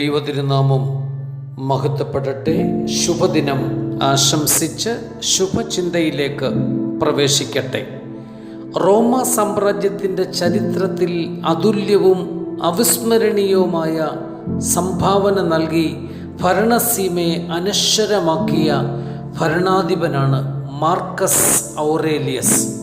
ദൈവതിരുനാമം മഹത്വപ്പെടട്ടെ. ശുഭദിനം ആശംസിച്ച് ശുഭചിന്തയിലേക്ക് പ്രവേശിക്കട്ടെ. റോമ സാമ്രാജ്യത്തിന്റെ ചരിത്രത്തിൽ അതുല്യവും അവിസ്മരണീയവുമായ സംഭാവന നൽകി ഭരണസീമയെ അനശ്വരമാക്കിയ ഭരണാധിപനാണ് മാർക്കസ് ഔറേലിയസ്.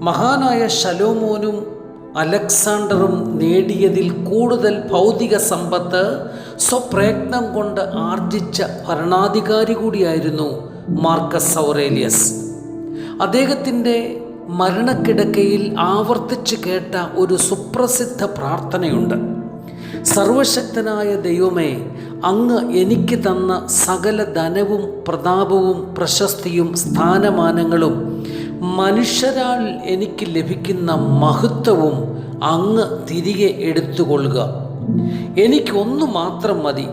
മഹാനായ ശലോമോനും അലക്സാണ്ടറും നേടിയതിൽ കൂടുതൽ ഭൗതിക സമ്പത്ത് സ്വപ്രയത്നം കൊണ്ട് ആർജിച്ച ഭരണാധികാരി കൂടിയായിരുന്നു മാർക്കസ് ഔറേലിയസ്. അദ്ദേഹത്തിന്റെ മരണക്കിടക്കയിൽ ആവർത്തിച്ച് കേട്ട ഒരു സുപ്രസിദ്ധ പ്രാർത്ഥനയുണ്ട്. സർവശക്തനായ ദൈവമേ അങ്ങ് എനിക്ക് തന്ന സകല ധനവും പ്രതാപവും പ്രശസ്തിയും സ്ഥാനമാനങ്ങളും മനുഷ്യരാൽ എനിക്ക് ലഭിക്കുന്ന മഹത്വവും അങ്ങ് തിരികെ എടുത്തുകൊള്ളുക. എനിക്കൊന്നു മാത്രം മതി.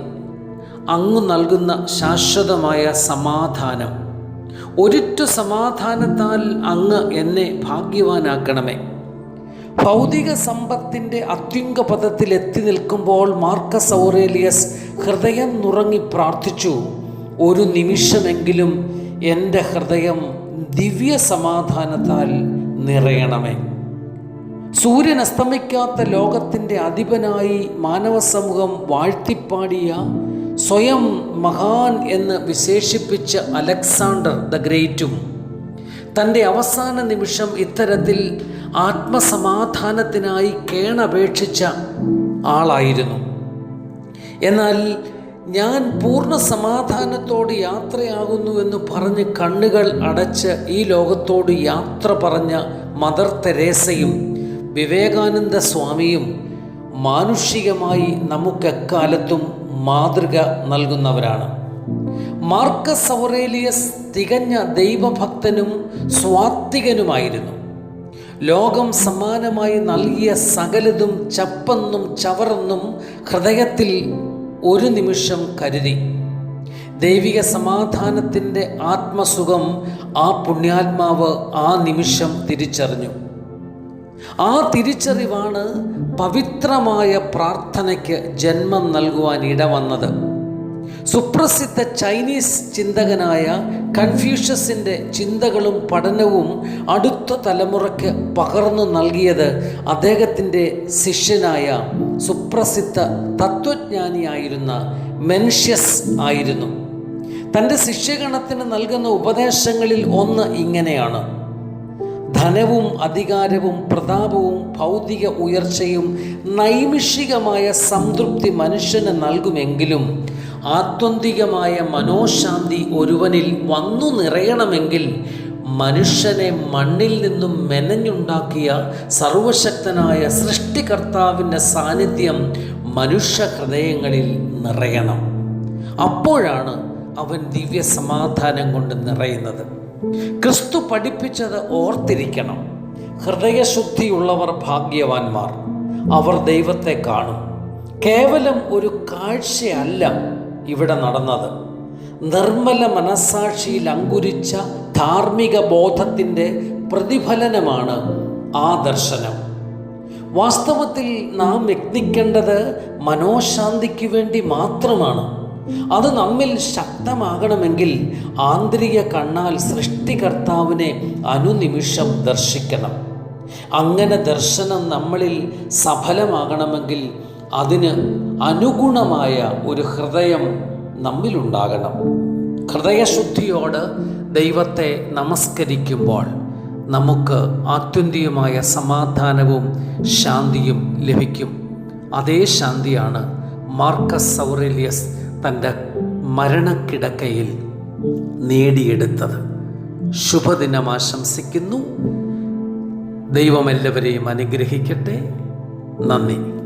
അങ്ങ് നൽകുന്ന ശാശ്വതമായ സമാധാനം. ഒരിറ്റ സമാധാനത്താൽ അങ്ങ് എന്നെ ഭാഗ്യവാനാക്കണമേ. ഭൗതിക സമ്പത്തിന്റെ അത്യുംഗപഥത്തിൽ എത്തി നിൽക്കുമ്പോൾ മാർക്കസ് ഔറേലിയസ് ഹൃദയം നുറങ്ങി പ്രാർത്ഥിച്ചു. ഒരു നിമിഷമെങ്കിലും എന്റെ ഹൃദയം ദിവ്യ സമാധാനത്താൽ നിറയണമേ. സൂര്യൻ അസ്തമിക്കാത്ത ലോകത്തിന്റെ അധിപനായി മാനവ സമൂഹം വാഴ്ത്തിപ്പാടിയ സ്വയം മഹാൻ എന്ന് വിശേഷിപ്പിച്ച അലക്സാണ്ടർ ദ ഗ്രേറ്റും. തന്റെ അവസാന നിമിഷം ഇത്തരത്തിൽ ആത്മസമാധാനത്തിനായി കേണപേക്ഷിച്ച ആളായിരുന്നു. എന്നാൽ ഞാൻ പൂർണ സമാധാനത്തോട് യാത്രയാകുന്നുവെന്ന് പറഞ്ഞ് കണ്ണുകൾ അടച്ച് ഈ ലോകത്തോട് യാത്ര പറഞ്ഞ മദർ തെരേസയും വിവേകാനന്ദ സ്വാമിയും മാനുഷികമായി നമുക്കെക്കാലത്തും മാതൃക നൽകുന്നവരാണ്. മാർക്കസ് സൗറേലിയസ് തികഞ്ഞ ദൈവഭക്തനും സ്വാത്വികനുമായിരുന്നു. ലോകം സമാനമായി നൽകിയ സകലതും ചപ്പെന്നും ചവറെന്നും ഹൃദയത്തിൽ ഒരു നിമിഷം കരുതി. ദൈവിക സമാധാനത്തിന്റെ ആത്മസുഖം ആ പുണ്യാത്മാവ് ആ നിമിഷം തിരിച്ചറിഞ്ഞു. ആ തിരിച്ചറിവാണ് പവിത്രമായ പ്രാർത്ഥനയ്ക്ക് ജന്മം നൽകുവാൻ ഇടവന്നത്. സുപ്രസിദ്ധ ചൈനീസ് ചിന്തകനായ കൺഫ്യൂഷ്യസിന്റെ ചിന്തകളും പഠനവും അടുത്ത തലമുറയ്ക്ക് പകർന്നു നൽകിയത് അദ്ദേഹത്തിന്റെ ശിഷ്യനായ സുപ്രസിദ്ധ തത്വജ്ഞാനിയായിരുന്ന മെൻഷ്യസ് ആയിരുന്നു. തന്റെ ശിഷ്യഗണത്തിന് നൽകുന്ന ഉപദേശങ്ങളിൽ ഒന്ന് ഇങ്ങനെയാണ്. ധനവും അധികാരവും പ്രതാപവും ഭൗതിക ഉയർച്ചയും നൈമിഷികമായ സംതൃപ്തി മനുഷ്യന് നൽകുമെങ്കിലും ആത്യന്തികമായ മനോശാന്തി ഒരുവനിൽ വന്നു നിറയണമെങ്കിൽ മനുഷ്യനെ മണ്ണിൽ നിന്നും മെനഞ്ഞുണ്ടാക്കിയ സർവശക്തനായ സൃഷ്ടികർത്താവിന്റെ സാന്നിധ്യം മനുഷ്യ ഹൃദയങ്ങളിൽ നിറയണം. അപ്പോഴാണ് അവൻ ദിവ്യ സമാധാനം കൊണ്ട് നിറയുന്നത്. ക്രിസ്തു പഠിപ്പിച്ചത് ഓർത്തിരിക്കണം. ഹൃദയശുദ്ധിയുള്ളവർ ഭാഗ്യവാന്മാർ. അവർ ദൈവത്തെ കാണും. കേവലം ഒരു കാഴ്ചയല്ല. ഇവിടെ നടന്നത്. നിർമ്മല മനസാക്ഷിയിൽ അങ്കുരിച്ച ധാർമ്മിക ബോധത്തിന്റെ പ്രതിഫലനമാണ് ആ ദർശനം. വാസ്തവത്തിൽ നാം യത്നിക്കേണ്ടത് മനോശാന്തിക്ക് വേണ്ടി മാത്രമാണ്. അത് നമ്മിൽ ശക്തമാകണമെങ്കിൽ ആന്തരിക കണ്ണാൽ സൃഷ്ടികർത്താവിനെ അനുനിമിഷം ദർശിക്കണം. അങ്ങനെ ദർശനം നമ്മളിൽ സഫലമാകണമെങ്കിൽ അതിന് അനുഗുണമായ ഒരു ഹൃദയം നമ്മിലുണ്ടാകണം. ഹൃദയശുദ്ധിയോട് ദൈവത്തെ നമസ്കരിക്കുമ്പോൾ നമുക്ക് ആത്യന്തികമായ സമാധാനവും ശാന്തിയും ലഭിക്കും. അതേ ശാന്തിയാണ് മാർക്കസ് സൗറേലിയസ് തന്റെ മരണക്കിടക്കയിൽ നേടിയെടുത്തത്. ശുഭദിനം ആശംസിക്കുന്നു. ദൈവം എല്ലാവരെയും അനുഗ്രഹിക്കട്ടെ. നന്ദി.